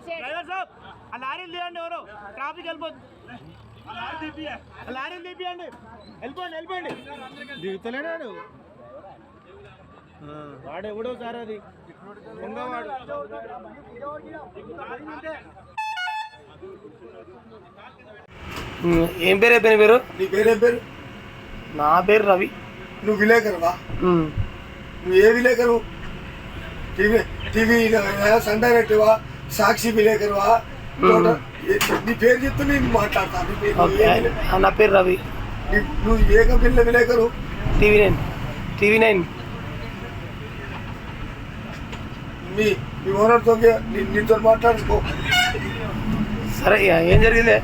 Driver సాబ్ ఆ లారీలు తీయండి ఎవరు? ట్రాఫిక్ వెళ్ళిపోతుంది లారీలు తీపియండి వెళ్ళిపోండి వెళ్ళిపోండి. దిగుతలేనాడు వాడు. ఎవడో సార్ అది? దొంగవాడు. ఏం పేరు అయిపోయిన పేరు? నీ పేరేం పేరు? నా పేరు రవి. నువ్వు విలేకరువా నువ్వు ఏ విలేకరు? టీవీ టీవీ సన్ డైరెక్టివా సాక్షి విలేకరువా నీ పేరు చెప్తే నేను మాట్లాడతాను నీ పేరు- రవి. నువ్వు ఏ కంపెనీలో విలేకరు. TV nine. TV nine. మీ మీ ఓనర్తో నీతో మాట్లాడుకో. సరే ఏం జరిగిందే.